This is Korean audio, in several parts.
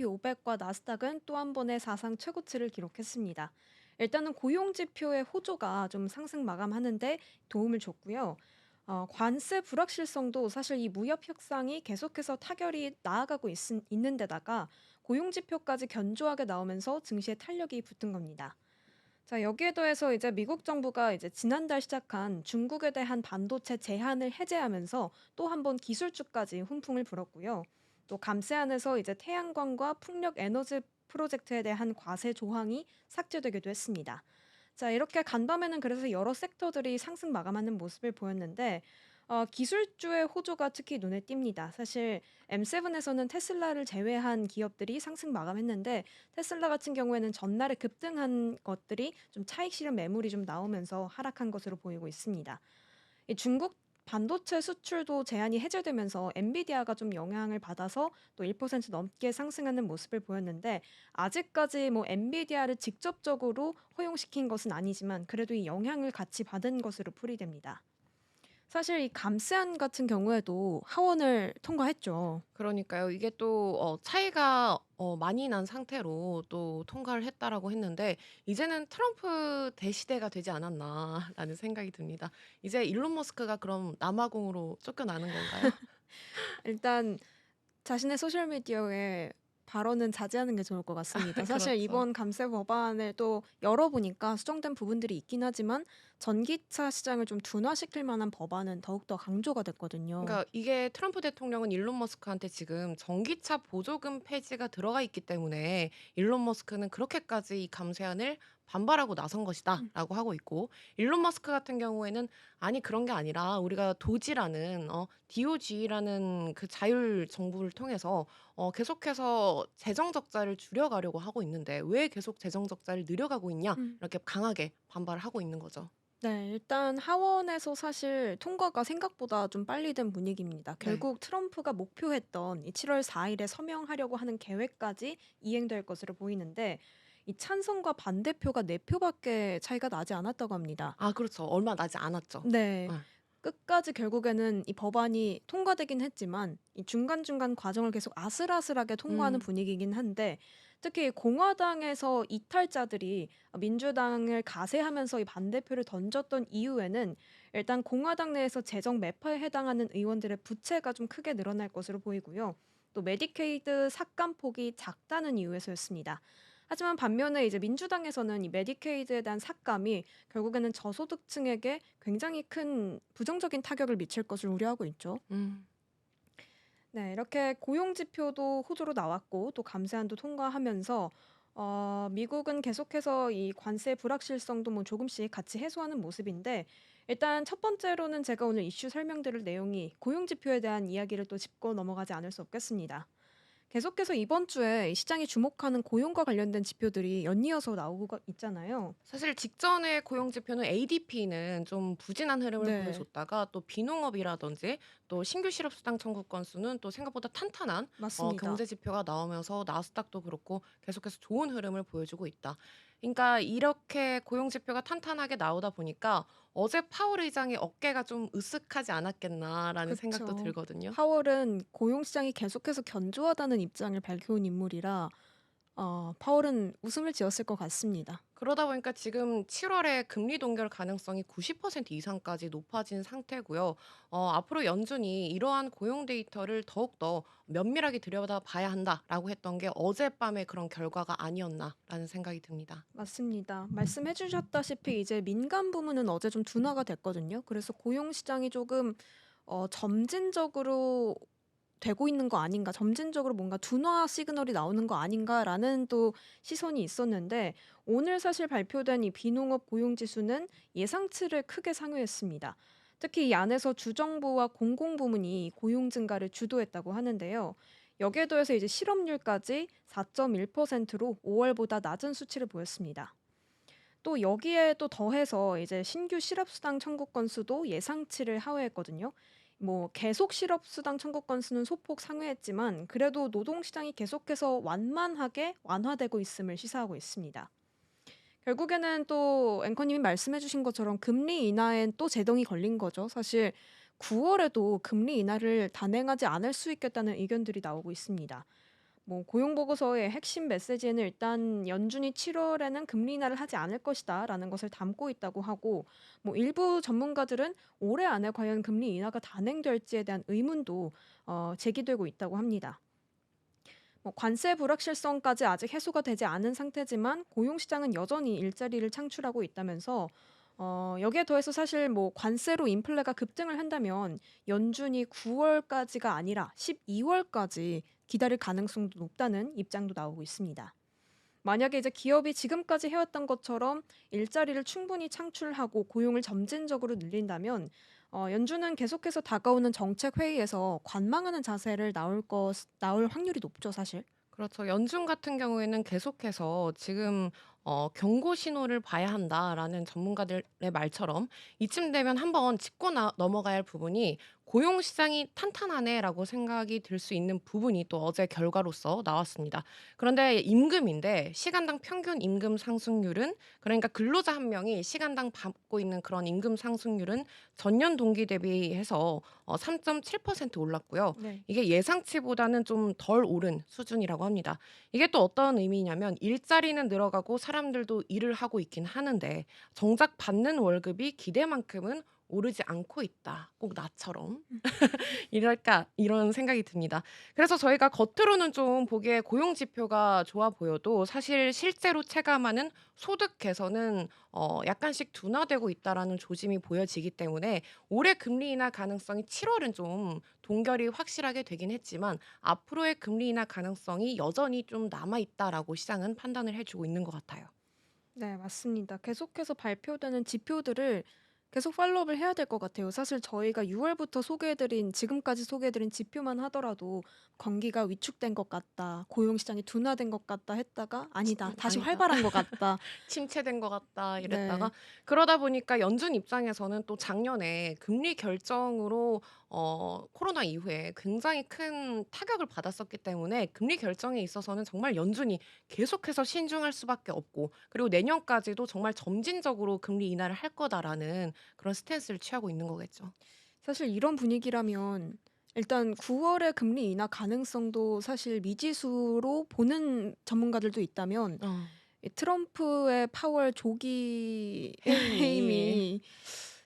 S&P 500과 나스닥은 또 한 번의 사상 최고치를 기록했습니다. 일단은 고용 지표의 호조가 좀 상승 마감하는데 도움을 줬고요. 어, 관세 불확실성도 사실 이 무역 협상이 계속해서 타결이 나아가고 있, 있는 데다가 고용 지표까지 견조하게 나오면서 증시에 탄력이 붙은 겁니다. 자, 여기에 더해서 이제 미국 정부가 이제 지난달 시작한 중국에 대한 반도체 제한을 해제하면서 또 한 번 기술주까지 훈풍을 불었고요. 또 감세 안에서 이제 태양광과 풍력 에너지 프로젝트에 대한 과세 조항이 삭제되기도 했습니다. 자, 이렇게 간밤에는 그래서 여러 섹터들이 상승 마감하는 모습을 보였는데 어, 기술주의 호조가 특히 눈에 띕니다. 사실 M7에서는 테슬라를 제외한 기업들이 상승 마감했는데 테슬라 같은 경우에는 전날에 급등한 것들이 좀 차익 실현 매물이 좀 나오면서 하락한 것으로 보이고 있습니다. 이 중국 반도체 수출도 제한이 해제되면서 엔비디아가 좀 영향을 받아서 또 1% 넘게 상승하는 모습을 보였는데 아직까지 뭐 엔비디아를 직접적으로 허용시킨 것은 아니지만 그래도 이 영향을 같이 받은 것으로 풀이됩니다. 사실 이 감세안 같은 경우에도 하원을 통과했죠. 그러니까요. 이게 또 어 차이가 어 많이 난 상태로 또 통과를 했다라고 했는데 이제는 '트럼프 대시대가 되지 않았나.'라는 생각이 듭니다. 이제 일론 머스크가 그럼 남아공으로 쫓겨나는 건가요? 일단 자신의 소셜 미디어에 발언은 자제하는 게 좋을 것 같습니다. 사실 그렇죠. 이번 감세 법안을 또 열어보니까 수정된 부분들이 있긴 하지만 전기차 시장을 좀 둔화시킬 만한 법안은 더욱더 강조가 됐거든요. 그러니까 이게 트럼프 대통령은 일론 머스크한테 지금 전기차 보조금 폐지가 들어가 있기 때문에 일론 머스크는 그렇게까지 이 감세안을 반발하고 나선 음. 것이다라고 하고 있고 일론 머스크 같은 경우에는 아니 그런 게 아니라 우리가 도지라는 어 DOG라는 그 자율 정부를 통해서 어 계속해서 재정 적자를 줄여가려고 하고 있는데 왜 계속 재정 적자를 늘려가고 있냐 음. 이렇게 강하게 반발을 하고 있는 거죠. 네, 일단 하원에서 사실 통과가 생각보다 좀 빨리 된 분위기입니다. 네. 결국 트럼프가 목표했던 이 7월 4일에 서명하려고 하는 계획까지 이행될 것으로 보이는데 이 찬성과 반대표가 4표밖에 차이가 나지 않았다고 합니다. 아 그렇죠. 얼마 나지 않았죠. 네. 네. 끝까지 결국에는 이 법안이 통과되긴 했지만 이 중간중간 과정을 계속 아슬아슬하게 통과하는 음. 분위기이긴 한데 특히 공화당에서 이탈자들이 민주당을 가세하면서 이 반대표를 던졌던 이유에는 일단 공화당 내에서 재정 매파에 해당하는 의원들의 부채가 좀 크게 늘어날 것으로 보이고요. 또 메디케이드 삭감 폭이 작다는 이유에서였습니다. 하지만 반면에 이제 민주당에서는 이 메디케이드에 대한 삭감이 결국에는 저소득층에게 굉장히 큰 부정적인 타격을 미칠 것을 우려하고 있죠. 음. 네, 이렇게 고용 지표도 호조로 나왔고 또 감세안도 통과하면서 어, 미국은 계속해서 이 관세 불확실성도 뭐 조금씩 같이 해소하는 모습인데 일단 첫 번째로는 제가 오늘 이슈 설명드릴 내용이 고용 지표에 대한 이야기를 또 짚고 넘어가지 않을 수 없겠습니다. 계속해서 이번 주에 시장이 주목하는 고용과 관련된 지표들이 연이어서 나오고 있잖아요. 사실 직전의 고용 지표는 ADP는 좀 부진한 흐름을 네. 보여줬다가 또 비농업이라든지 또 신규 실업 수당 청구 건수는 또 생각보다 탄탄한 어, 맞습니다. 경제 지표가 나오면서 나스닥도 그렇고 계속해서 좋은 흐름을 보여주고 있다. 그러니까 이렇게 고용 지표가 탄탄하게 나오다 보니까 어제 파월 의장의 어깨가 좀 으쓱하지 않았겠나라는 생각도 그쵸. 들거든요. 파월은 고용 시장이 계속해서 견조하다는 입장을 밝혀온 인물이라 어, 파월은 웃음을 지었을 것 같습니다. 그러다 보니까 지금 7월에 금리 동결 가능성이 90% 이상까지 높아진 상태고요. 어, 앞으로 연준이 이러한 고용 데이터를 더욱더 면밀하게 들여다봐야 한다라고 했던 게 어젯밤의 그런 결과가 아니었나라는 생각이 듭니다. 맞습니다. 말씀해 주셨다시피 이제 민간 부문은 어제 좀 둔화가 됐거든요. 그래서 고용 시장이 조금 어, 점진적으로 되고 있는 거 아닌가, 점진적으로 뭔가 둔화 시그널이 나오는 거 아닌가라는 또 시선이 있었는데 오늘 사실 발표된 이 비농업 고용 지수는 예상치를 크게 상회했습니다. 특히 이 안에서 주정부와 공공부문이 고용 증가를 주도했다고 하는데요. 여기에 더해서 이제 실업률까지 4.1%로 5월보다 낮은 수치를 보였습니다. 또 여기에 또 더해서 이제 신규 실업수당 청구 건수도 예상치를 하회했거든요. 뭐 계속 실업 수당 청구 건수는 소폭 상회했지만 그래도 노동 시장이 계속해서 완만하게 완화되고 있음을 시사하고 있습니다. 결국에는 또 앵커님이 말씀해주신 것처럼 금리 인하엔 또 제동이 걸린 거죠. 사실 9월에도 금리 인하를 단행하지 않을 수 있겠다는 의견들이 나오고 있습니다. 뭐 고용 보고서의 핵심 메시지에는 일단 연준이 7월에는 금리 인하를 하지 않을 것이다라는 것을 담고 있다고 하고 뭐 일부 전문가들은 올해 안에 과연 금리 인하가 단행될지에 대한 의문도 어, 제기되고 있다고 합니다. 뭐 관세 불확실성까지 아직 해소가 되지 않은 상태지만 고용 시장은 여전히 일자리를 창출하고 있다면서 어, 여기에 더해서 사실 뭐 관세로 인플레가 급등을 한다면 연준이 9월까지가 아니라 12월까지 기다릴 가능성도 높다는 입장도 나오고 있습니다. 만약에 이제 기업이 지금까지 해왔던 것처럼 일자리를 충분히 창출하고 고용을 점진적으로 늘린다면 어, 연준은 계속해서 다가오는 정책 회의에서 관망하는 자세를 나올 것 나올 확률이 높죠, 사실. 그렇죠. 연준 같은 경우에는 계속해서 지금 어, 경고 신호를 봐야 한다라는 전문가들의 말처럼 이쯤 되면 한번 짚고 나, 넘어가야 할 부분이 고용 시장이 탄탄하네라고 생각이 들 수 있는 부분이 또 어제 결과로서 나왔습니다. 그런데 임금인데 시간당 평균 임금 상승률은 그러니까 근로자 한 명이 시간당 받고 있는 그런 임금 상승률은 전년 동기 대비해서 어, 3.7% 올랐고요. 네. 이게 예상치보다는 좀 덜 오른 수준이라고 합니다. 이게 또 어떤 의미냐면 일자리는 늘어가고 사람들도 일을 하고 있긴 하는데 정작 받는 월급이 기대만큼은 오르지 않고 있다. 꼭 나처럼. 음. 이럴까 이런 생각이 듭니다. 그래서 저희가 겉으로는 좀 보기에 고용 지표가 좋아 보여도 사실 실제로 체감하는 소득 개선은 어 약간씩 둔화되고 있다라는 조짐이 보여지기 때문에 올해 금리 인하 가능성이 7월은 좀 동결이 확실하게 되긴 했지만 앞으로의 금리 인하 가능성이 여전히 좀 남아 있다라고 시장은 판단을 해 주고 있는 것 같아요. 네, 맞습니다. 계속해서 발표되는 지표들을 계속 팔로우를 해야 될 것 같아요. 사실 저희가 6월부터 소개해드린 지금까지 소개해드린 지표만 하더라도 경기가 위축된 것 같다, 고용 시장이 둔화된 것 같다 했다가 아니다, 다시 아니다. 활발한 것 같다. 침체된 것 같다 네. 이랬다가 그러다 보니까 연준 입장에서는 또 작년에 금리 결정으로 어, 코로나 이후에 굉장히 큰 타격을 받았었기 때문에 금리 결정에 있어서는 정말 연준이 계속해서 신중할 수밖에 없고 그리고 내년까지도 정말 점진적으로 금리 인하를 할 거다라는 그런 스탠스를 취하고 있는 거겠죠. 사실 이런 분위기라면 일단 9월에 금리 인하 가능성도 사실 미지수로 보는 전문가들도 있다면 어. 이 트럼프의 파월 조기 해임이.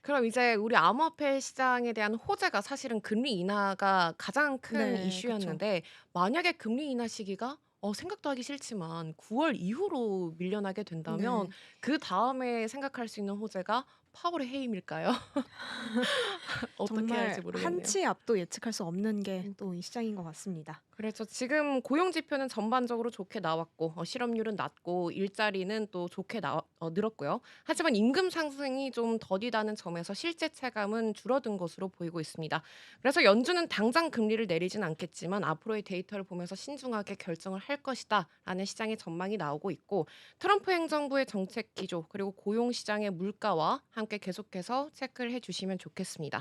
그럼 이제 우리 암호화폐 시장에 대한 호재가 사실은 금리 인하가 가장 큰 네, 그쵸. 이슈였는데 만약에 금리 인하 시기가 어, 생각도 하기 싫지만 9월 이후로 밀려나게 된다면 네. 그 다음에 생각할 수 있는 호재가 파월의 해임일까요? 어떻게 정말 할지 모르겠네요. 한치 앞도 예측할 수 없는 게 또 이 시장인 것 같습니다. 그래서 지금 고용 지표는 전반적으로 좋게 나왔고 어, 실업률은 낮고 일자리는 또 좋게 나, 어, 늘었고요. 하지만 임금 상승이 좀 더디다는 점에서 실제 체감은 줄어든 것으로 보이고 있습니다. 그래서 연준은 당장 금리를 내리진 않겠지만 앞으로의 데이터를 보면서 신중하게 결정을 할 것이다라는 시장의 전망이 나오고 있고 트럼프 행정부의 정책 기조 그리고 고용 시장의 물가와 함께 계속해서 체크를 해주시면 좋겠습니다.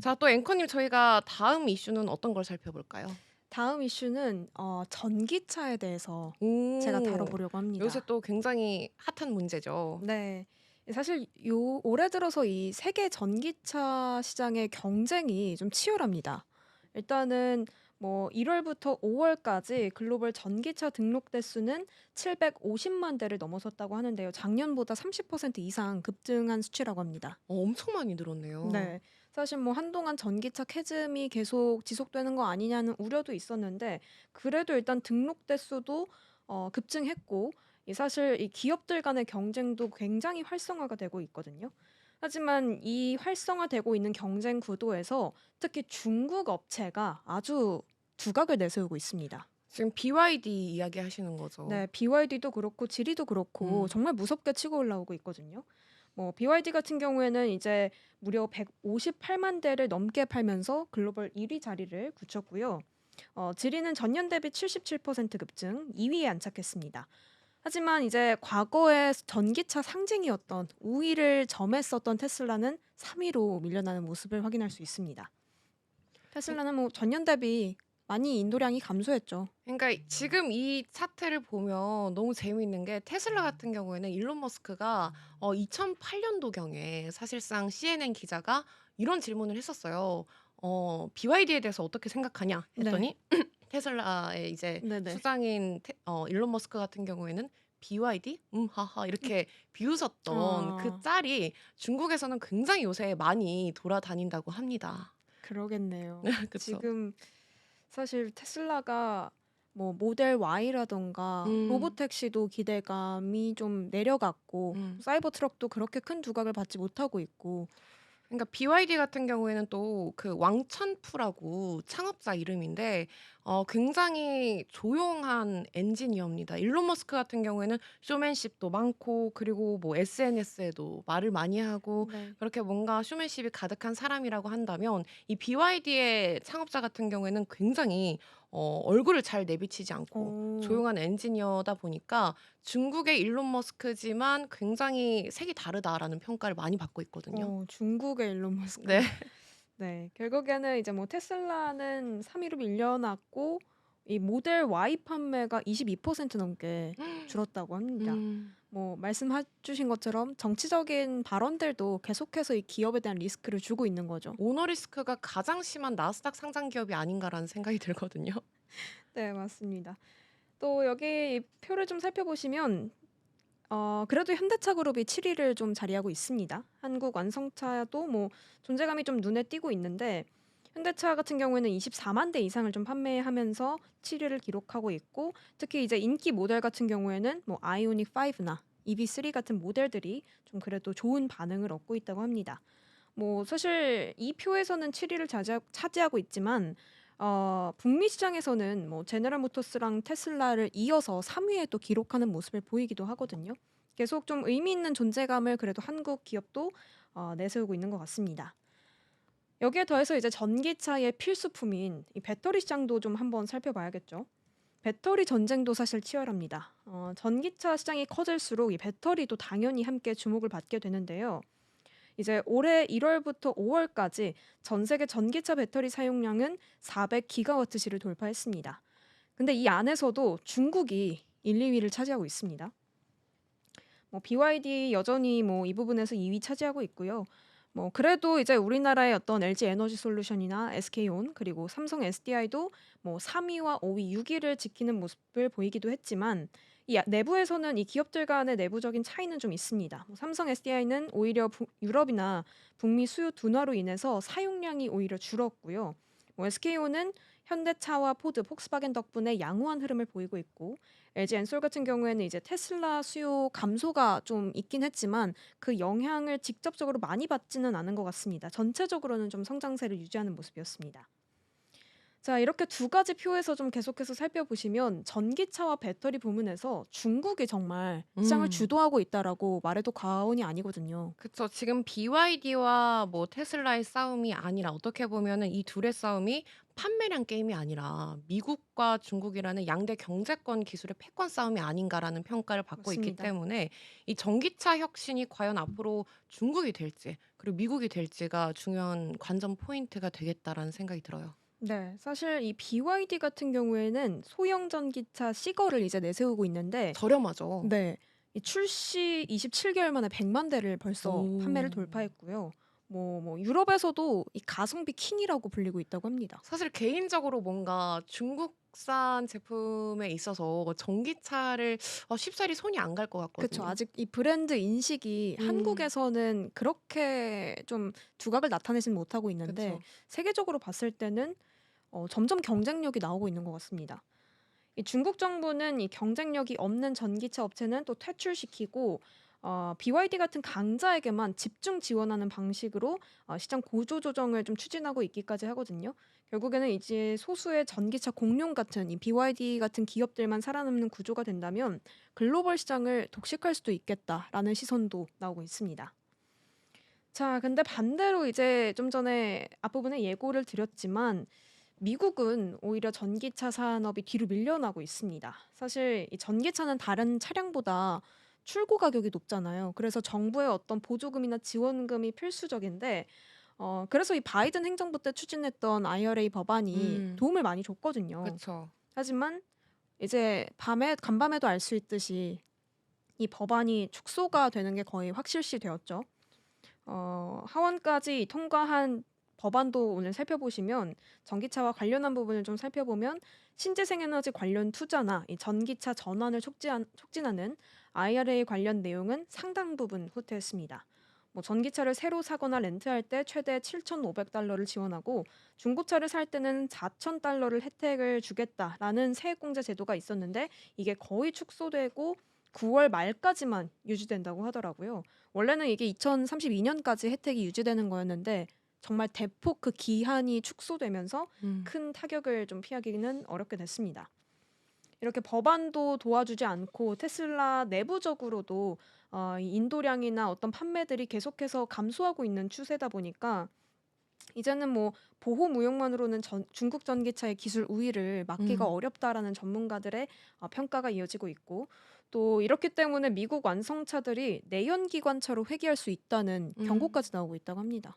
자 또 앵커님 저희가 다음 이슈는 어떤 걸 살펴볼까요? 다음 이슈는 어, 전기차에 대해서 오. 제가 다뤄보려고 합니다. 요새 또 굉장히 핫한 문제죠. 네. 사실 요 올해 들어서 이 세계 전기차 시장의 경쟁이 좀 치열합니다. 일단은 뭐 1월부터 5월까지 글로벌 전기차 등록 대수는 750만 대를 넘어섰다고 하는데요. 작년보다 30% 이상 급증한 수치라고 합니다. 어, 엄청 많이 늘었네요. 네. 사실 뭐 한동안 전기차 캐즘이 계속 지속되는 거 아니냐는 우려도 있었는데 그래도 일단 등록 대수도 어, 급증했고 이 사실 이 기업들 간의 경쟁도 굉장히 활성화가 되고 있거든요. 하지만 이 활성화되고 있는 경쟁 구도에서 특히 중국 업체가 아주 두각을 내세우고 있습니다. 지금 BYD 이야기 하시는 거죠. 네, BYD도 그렇고 지리도 그렇고 음. 정말 무섭게 치고 올라오고 있거든요. 뭐 BYD 같은 경우에는 이제 무려 158만 대를 넘게 팔면서 글로벌 1위 자리를 굳혔고요. 어, 지리는 전년 대비 77% 급증 2위에 안착했습니다. 하지만 이제 과거에 전기차 상징이었던 우위를 점했었던 테슬라는 3위로 밀려나는 모습을 확인할 수 있습니다. 테슬라는 뭐 전년 대비 많이 인도량이 감소했죠. 그러니까 지금 이 차트를 보면 너무 재미있는 게 테슬라 같은 경우에는 일론 머스크가 어, 2008년도경에 사실상 CNN 기자가 이런 질문을 했었어요. 어, BYD에 대해서 어떻게 생각하냐 했더니 테슬라의 이제 네네. 수장인 테 어 일론 머스크 같은 경우에는 "BYD? 음 하하." 이렇게 비웃었던 그 아. 짤이 중국에서는 굉장히 요새 많이 돌아다닌다고 합니다. 그러겠네요. 지금 사실 테슬라가 뭐 모델 Y라든가 음. 로보택시도 기대감이 좀 내려갔고 음. 사이버 트럭도 그렇게 큰 두각을 받지 못하고 있고 그러니까 BYD 같은 경우에는 또 그 왕천푸라고 창업자 이름인데 어 굉장히 조용한 엔지니어입니다. 일론 머스크 같은 경우에는 쇼맨십도 많고 그리고 뭐 SNS에도 말을 많이 하고 네. 그렇게 뭔가 쇼맨십이 가득한 사람이라고 한다면 이 BYD의 창업자 같은 경우에는 굉장히 어 얼굴을 잘 내비치지 않고 오. 조용한 엔지니어다 보니까 중국의 일론 머스크지만 굉장히 색이 다르다라는 평가를 많이 받고 있거든요. 어 중국의 일론 머스크. 네. 네. 결국에는 이제 뭐 테슬라는 3 위로 밀려났고 이 모델 Y 판매가 22% 넘게 줄었다고 합니다. 음. 뭐 말씀해 주신 것처럼 정치적인 발언들도 계속해서 이 기업에 대한 리스크를 주고 있는 거죠. 오너 리스크가 가장 심한 나스닥 상장 기업이 아닌가라는 생각이 들거든요. 네, 맞습니다. 또 여기 이 표를 좀 살펴보시면 어 그래도 현대차 그룹이 7 위를 좀 자리하고 있습니다. 한국 완성차도 뭐 존재감이 좀 눈에 띄고 있는데 현대차 같은 경우에는 24만 대 이상을 좀 판매하면서 7 위를 기록하고 있고 특히 이제 인기 모델 같은 경우에는 뭐 아이오닉 5나 EV3 같은 모델들이 좀 그래도 좋은 반응을 얻고 있다고 합니다. 뭐 사실 이 표에서는 7 위를 차지하 차지하고 있지만 어 북미 시장에서는 뭐 제너럴 모터스랑 테슬라를 이어서 3 위에 또 기록하는 모습을 보이기도 하거든요. 계속 좀 의미 있는 존재감을 그래도 한국 기업도 어 내세우고 있는 것 같습니다. 여기에 더해서 이제 전기차의 필수품인 이 배터리 시장도 좀 한번 살펴봐야겠죠. 배터리 전쟁도 사실 치열합니다. 어 전기차 시장이 커질수록 이 배터리도 당연히 함께 주목을 받게 되는데요. 이제 올해 1월부터 5월까지 전 세계 전기차 배터리 사용량은 400 기가와트시를 돌파했습니다. 근데 이 안에서도 중국이 1, 2위를 차지하고 있습니다. 뭐 BYD 여전히 뭐 이 부분에서 2위 차지하고 있고요. 뭐 그래도 이제 우리나라의 어떤 LG 에너지 솔루션이나 SK온 그리고 삼성 SDI도 뭐 3위와 5위, 6위를 지키는 모습을 보이기도 했지만 이 아- 내부에서는 이 기업들 간의 내부적인 차이는 좀 있습니다. 뭐 삼성 SDI는 오히려 부- 유럽이나 북미 수요 둔화로 인해서 사용량이 오히려 줄었고요. 뭐 SK온은 현대차와 포드, 폭스바겐 덕분에 양호한 흐름을 보이고 있고 LG 엔솔 같은 경우에는 이제 테슬라 수요 감소가 좀 있긴 했지만 그 영향을 직접적으로 많이 받지는 않은 것 같습니다. 전체적으로는 좀 성장세를 유지하는 모습이었습니다. 자, 이렇게 두 가지 표에서 좀 계속해서 살펴보시면 전기차와 배터리 부문에서 중국이 정말 시장을 음. 주도하고 있다라고 말해도 과언이 아니거든요. 그쵸. 지금 BYD와 뭐 테슬라의 싸움이 아니라 어떻게 보면은 이 둘의 싸움이 판매량 게임이 아니라 미국과 중국이라는 양대 경제권 기술의 패권 싸움이 아닌가라는 평가를 받고 있기 맞습니다. 때문에 이 전기차 혁신이 과연 앞으로 중국이 될지 그리고 미국이 될지가 중요한 관전 포인트가 되겠다라는 생각이 들어요. 네, 사실 이 BYD 같은 경우에는 소형 전기차 시거를 이제 내세우고 있는데 저렴하죠. 네. 이 출시 27개월 만에 100만 대를 벌써 판매를 오. 돌파했고요. 뭐, 뭐 유럽에서도 이 가성비 킹이라고 불리고 있다고 합니다. 사실 개인적으로 뭔가 중국산 제품에 있어서 전기차를 어 쉽사리 손이 안 갈것 같거든요. 그쵸. 아직 이 브랜드 인식이 음. 한국에서는 그렇게 좀 두각을 나타내지는 못하고 있는데 그쵸. 세계적으로 봤을 때는 어 점점 경쟁력이 나오고 있는 것 같습니다. 이 중국 정부는 이 경쟁력이 없는 전기차 업체는 또 퇴출시키고 어 BYD 같은 강자에게만 집중 지원하는 방식으로 어 시장 구조 조정을 좀 추진하고 있기까지 하거든요. 결국에는 이제 소수의 전기차 공룡 같은 이 BYD 같은 기업들만 살아남는 구조가 된다면 글로벌 시장을 독식할 수도 있겠다라는 시선도 나오고 있습니다. 자, 근데 반대로 이제 좀 전에 앞부분에 예고를 드렸지만 미국은 오히려 전기차 산업이 뒤로 밀려나고 있습니다. 사실 이 전기차는 다른 차량보다 출고 가격이 높잖아요. 그래서 정부의 어떤 보조금이나 지원금이 필수적인데 어 그래서 이 바이든 행정부 때 추진했던 IRA 법안이 음. 도움을 많이 줬거든요. 그쵸. 하지만 이제 밤에 간밤에도 알 수 있듯이 이 법안이 축소가 되는 게 거의 확실시 되었죠. 어 하원까지 통과한 법안도 오늘 살펴보시면 전기차와 관련한 부분을 좀 살펴보면 신재생에너지 관련 투자나 이 전기차 전환을 촉진, 촉진하는 IRA 관련 내용은 상당 부분 후퇴했습니다. 뭐 전기차를 새로 사거나 렌트할 때 최대 7,500달러를 지원하고 중고차를 살 때는 4,000달러를 혜택을 주겠다라는 세액공제 제도가 있었는데 이게 거의 축소되고 9월 말까지만 유지된다고 하더라고요. 원래는 이게 2032년까지 혜택이 유지되는 거였는데 정말 대폭 그 기한이 축소되면서 음. 큰 타격을 좀 피하기는 어렵게 됐습니다. 이렇게 법안도 도와주지 않고 테슬라 내부적으로도 어, 이 인도량이나 어떤 판매들이 계속해서 감소하고 있는 추세다 보니까 이제는 뭐 보호 무용만으로는 전- 중국 전기차의 기술 우위를 막기가 음. 어렵다라는 전문가들의 어, 평가가 이어지고 있고 또 이렇기 때문에 미국 완성차들이 내연기관차로 회귀할 수 있다는 음. 경고까지 나오고 있다고 합니다.